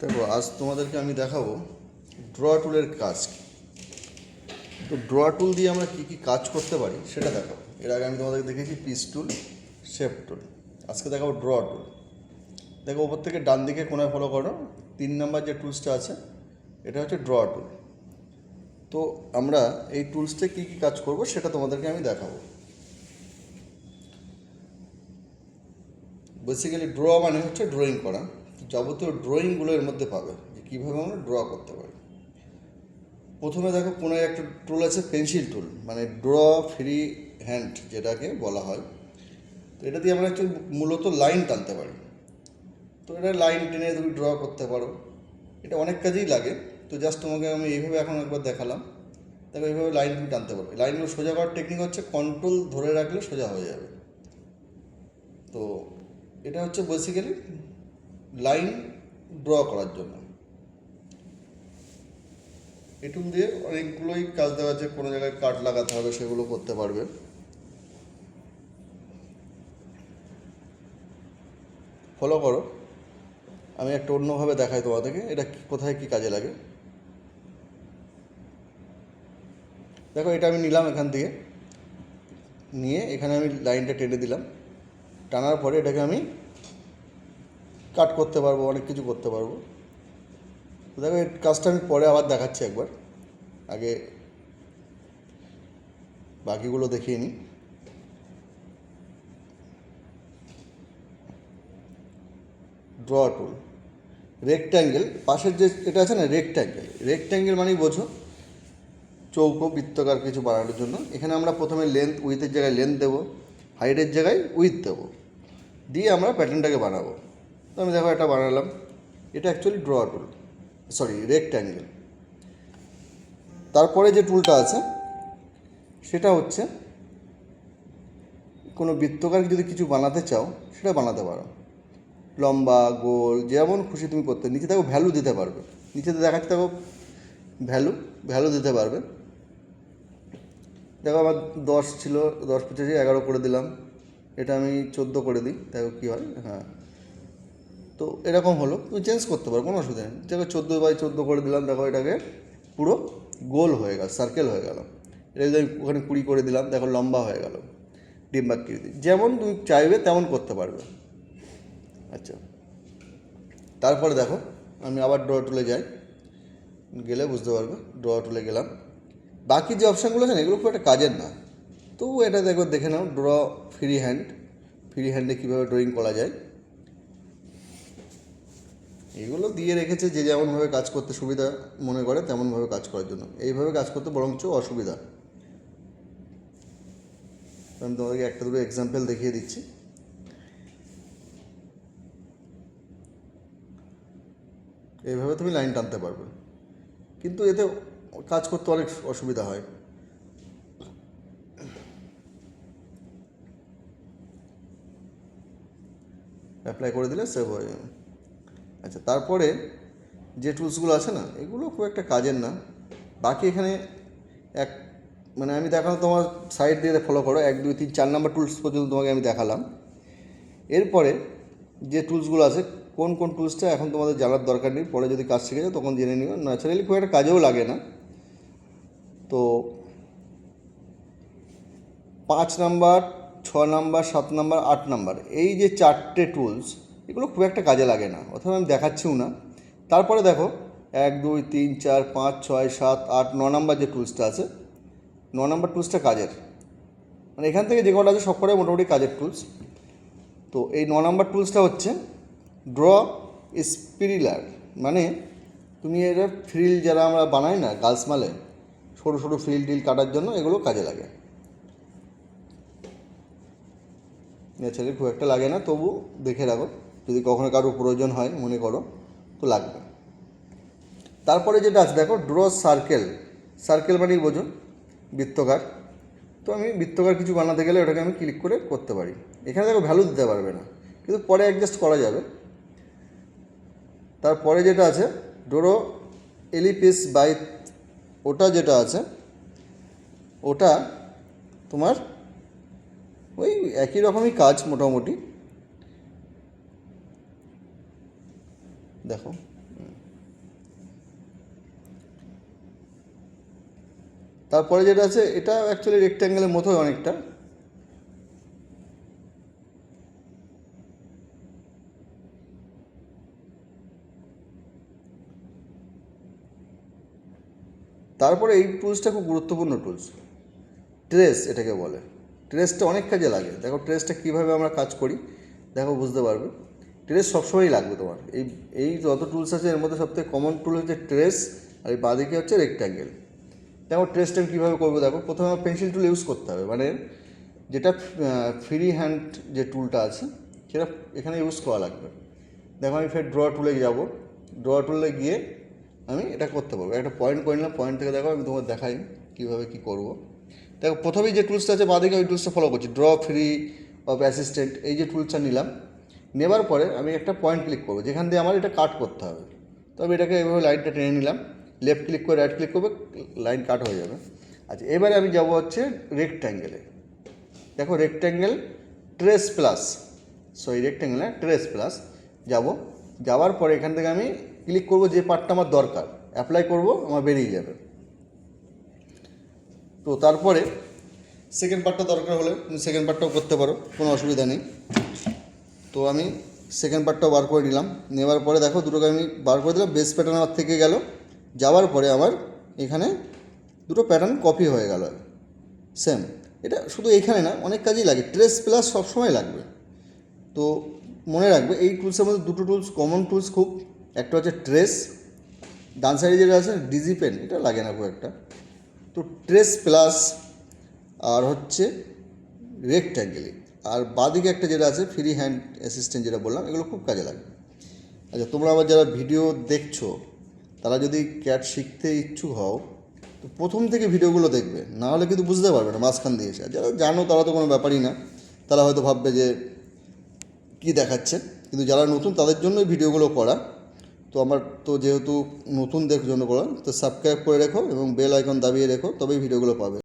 দেখো, আজ তোমাদেরকে আমি দেখাবো ড্র টুলের কাজ কি। তো ড্র টুল দিয়ে আমরা কী কী কাজ করতে পারি সেটা দেখাবো। এর আগে আমি তোমাদেরকে দেখেছি পিস টুল শেপ টুল আজকে দেখাবো ড্র টুল দেখো, ওপর থেকে ডান দিকে কোনায় ফলো করো। তিন নাম্বার যে টুলসটা আছে, এটা হচ্ছে ড্র টুল তো আমরা এই টুলসটা কী কী কাজ করব সেটা তোমাদেরকে আমি দেখাবো। বেসিক্যালি ড্র মানে হচ্ছে ড্রয়িং করা। যাবতীয় ড্রয়িংগুলো এর মধ্যে পাবে, যে কীভাবে আমরা ড্র করতে পারি। প্রথমে দেখো কোনো একটা টুল আছে পেন্সিল টুল মানে ড্র ফ্রি হ্যান্ড যেটাকে বলা হয়। তো এটা দিয়ে আমরা একটু মূলত লাইন টানতে পারি। তো এটা লাইন টেনে তুমি ড্র করতে পারো। এটা অনেক কাজেই লাগে। তো জাস্ট তোমাকে আমি এইভাবে এখন একবার দেখালাম। দেখো এইভাবে লাইন তুমি টানতে পারবে লাইনগুলো সোজা করার টেকনিক হচ্ছে কন্ট্রোল ধরে রাখলে সোজা হয়ে যাবে। তো এটা হচ্ছে বেসিক্যালি লাইন ড্র করার জন্য। এটুল দিয়ে অনেকগুলোই কাজ দেওয়া আছে, কোনো জায়গায় কাট লাগাতে হবে, সেগুলো করতে পারবে। ফলো করো। আমি একটা অন্যভাবে দেখাই তোমাদেরকে, এটা কোথায় কি কাজে লাগে। দেখো, এটা আমি নিলাম এখান থেকে নিয়ে এখানে আমি লাইনটা টেনে দিলাম। টানার পরে এটাকে আমি কাট করতে পারব, অনেক কিছু করতে পারব। দেখো, এই কাজটা আমি পরে আবার দেখাচ্ছি একবার। আগে বাকিগুলো দেখিয়ে নিই। ড্র টুল রেক্ট্যাঙ্গেল পাশের যে এটা আছে না রেক্ট্যাঙ্গেল রেক্ট্যাঙ্গেল মানেই বোঝো চৌকো, বৃত্তকার কিছু বানানোর জন্য। এখানে আমরা প্রথমে লেন্থ উইথের জায়গায় লেন্থ দেবো হাইটের জায়গায় উইথ দেবো। দিয়ে আমরা প্যাটার্নটাকে বানাবো। আমি দেখো এটা বানালাম। এটা actually draw tool sorry rectangle তারপরে যে টুলটা আছে, সেটা হচ্ছে কোনো বৃত্তকার যদি কিছু বানাতে চাও, সেটা বানাতে পারো। লম্বা, গোল, যেমন খুশি তুমি করতে। নিচে দেখো ভ্যালু দিতে পারবে। নিচেতে দেখাচ্ছে দেখো ভ্যালু ভ্যালু দিতে পারবে। দেখো আমার দশ ছিল, দশ পঁচাশি, এগারো করে দিলাম। এটা আমি চোদ্দ করে দিই। দেখো কী হয়। হ্যাঁ। তো এরকম হলো, তুমি চেঞ্জ করতে পারো, কোনো অসুবিধা নেই। দেখো চোদ্দ বাই চোদ্দ করে দিলাম, দেখো এটাকে পুরো গোল হয়ে গেল সার্কেল হয়ে গেল। এটা যদি ওখানে কুড়ি করে দিলাম, দেখো লম্বা হয়ে গেল ডিম্বাকৃতি যেমন তুমি চাইবে তেমন করতে পারবে। আচ্ছা তারপরে দেখো, আমি আবার ড্র টুলে যাই। গেলে বুঝতে পারবে ড্র টুলে গেলাম। বাকি যে অপশানগুলো আছে না, এগুলো খুব একটা কাজের না। তবু এটা দেখো, দেখে নাও ড্র ফ্রি হ্যান্ড ফ্রি হ্যান্ডে কীভাবে ড্রয়িং করা যায়। এগুলো দিয়ে রেখেছে যে যেমনভাবে কাজ করতে সুবিধা মনে করে, তেমনভাবে কাজ করার জন্য। এইভাবে কাজ করতে বরঞ্চ অসুবিধা। আমি তোমাদেরকে একটা দুটো এক্সাম্পল দেখিয়ে দিচ্ছি। এইভাবে তুমি লাইন টানতে পারবে। কিন্তু এতে কাজ করতে অনেক অসুবিধা হয়। অ্যাপ্লাই করে দিলে সেভ হয়ে যাবে। আচ্ছা তারপরে যে টুলসগুলো আছে না, এগুলো খুব একটা কাজের না। বাকি এখানে এক মানে আমি দেখানো তোমার সাইড দিয়ে ফলো করো, এক, দুই, তিন, চার নাম্বার টুলস পর্যন্ত তোমাকে আমি দেখালাম। এরপরে যে টুলসগুলো আছে, কোন কোন টুলসটা এখন তোমাদের জানার দরকার নেই, পরে যদি কাজ শিখে যাও তখন জেনে নিও। ন্যাচারালি খুব একটা কাজেও লাগে না। তো পাঁচ নাম্বার ছ নাম্বার সাত নাম্বার আট নাম্বার এই যে চারটে টুলস এগুলো খুব একটা কাজে লাগে না, অথবা আমি দেখাচ্ছিও না। তারপরে দেখো, এক, দুই, তিন, চার, পাঁচ, ছয়, সাত, আট, ন নাম্বার যে টুলসটা আছে, ন নাম্বার টুলসটা কাজের। মানে এখান থেকে যে কটা আছে, সব কটাই মোটামুটি কাজের টুলস। তো এই ন নাম্বার টুলসটা হচ্ছে, ড্র স্পিরিলার। মানে তুমি এটা ফ্রিল যারা আমরা বানাই না গার্লস মালে, সরু সরু ফ্রিল টিল কাটার জন্য এগুলো কাজে লাগে। ন্যাচারালি খুব একটা লাগে না, তবু দেখে রাখো। যদি কখনো কারও প্রয়োজন হয়, মনে করো, তো লাগবে। তারপরে যেটা আছে, দেখো ড্র সার্কেল সার্কেল মানেই বোঝো? বৃত্তকার। তো আমি বৃত্তকার কিছু বানাতে গেলে ওটাকে আমি ক্লিক করে করতে পারি। এখানে দেখো ভ্যালু দিতে পারবে না। কিন্তু পরে অ্যাডজাস্ট করা যাবে। তারপরে যেটা আছে ডোরো এলিপিস বাই ওটা যেটা আছে, ওটা তোমার ওই একই রকমই কাজ মোটামুটি। দেখো। তারপরে যেটা আছে, এটা অ্যাকচুয়ালি রেক্ট্যাঙ্গেলের মতোই অনেকটা। তারপরে এই টুলসটা খুব গুরুত্বপূর্ণ টুলস ট্রেস এটাকে বলে। ট্রেসটা অনেক কাজে লাগে। দেখো ট্রেসটা কীভাবে আমরা কাজ করি, দেখো, বুঝতে পারবে। ট্রেস সবসময়ই লাগবে তোমার। এই এই যত টুলস আছে, এর মধ্যে সবথেকে কমন টুল হচ্ছে ট্রেস আর এই বাঁদিকে হচ্ছে রেক্ট্যাঙ্গেল দেখো ট্রেসটা আমি কীভাবে করব? দেখো, প্রথমে আমার পেন্সিল টুল ইউজ করতে হবে। মানে যেটা ফ্রি হ্যান্ড যে টুলটা আছে, সেটা এখানে ইউজ করা লাগবে। দেখো, আমি ফের ড্র টুলে যাব। ড্র টুলে গিয়ে আমি এটা করতে পারব। একটা পয়েন্ট করে নিলাম পয়েন্ট থেকে দেখো, আমি তোমার দেখাই কীভাবে কী করব। দেখো, প্রথমেই যে টুলসটা আছে, বাদিকে ওই টুলসটা ফলো করছি। ড্র ফ্রি অফ অ্যাসিস্ট্যান্ট এই যে টুলসটা নিলাম নেবার পরে আমি একটা পয়েন্ট ক্লিক করব। যেখান দিয়ে আমার এটা কাট করতে হবে। তো আমি এটাকে এভাবে লাইনটা টেনে নিলাম। লেফট ক্লিক করে রাইট ক্লিক করবে লাইন কাট হয়ে যাবে। আচ্ছা এবারে আমি যাব হচ্ছে রেক্ট্যাঙ্গেলে দেখো rectangle trace plus sorry rectangle হ্যাঁ ট্রেস প্লাস যাব। যাওয়ার পরে এখান থেকে আমি ক্লিক করব যে পার্টটা আমার দরকার। অ্যাপ্লাই করব, আমার বেরিয়ে যাবে। তো তারপরে সেকেন্ড পার্টটা দরকার হলে তুমি সেকেন্ড পার্টটাও করতে পারো, কোনো অসুবিধা নেই। তো আমি সেকেন্ড পার্টটাও বার করে নিলাম। নেওয়ার পরে দেখো দুটোকে আমি বার করে দিলাম বেস প্যাটার্ন আমার থেকে গেল। যাওয়ার পরে আমার এখানে দুটো প্যাটার্ন কপি হয়ে গেল। সেম এটা শুধু এখানে না, অনেক কাজেই লাগে। ট্রেস প্লাস সবসময় লাগবে। তো মনে রাখবে, এই টুলসের মধ্যে দুটো টুলস কমন টুলস খুব। একটা হচ্ছে ট্রেস ডান সাইডে যেটা আছে ডিজি পেন এটা লাগে না খুব একটা। তো ট্রেস প্লাস আর হচ্ছে রেক্ট্যাঙ্গেলি আর বাদিকে একটা যেটা আছে ফ্রি হ্যান্ড অ্যাসিস্ট্যান্ট যেটা বললাম, এগুলো খুব কাজে লাগবে আচ্ছা তোমরা আবার যারা ভিডিও দেখছ, তারা যদি ক্যাট শিখতে ইচ্ছুক হও, তো প্রথম থেকে ভিডিওগুলো দেখবে। না হলে কিন্তু বুঝতে পারবে না, মাঝখান দিয়ে এসে। যারা জানো তারা তো কোনো ব্যাপারই না, তারা হয়তো ভাববে যে, কী দেখাচ্ছে? কিন্তু যারা নতুন, তাদের জন্যই ভিডিওগুলো করা। তো আমার তো যেহেতু নতুন দেখ জন্য করা তো সাবস্ক্রাইব করে রেখো এবং বেল আইকন দাবিয়ে রেখো, তবেই ভিডিওগুলো পাবে।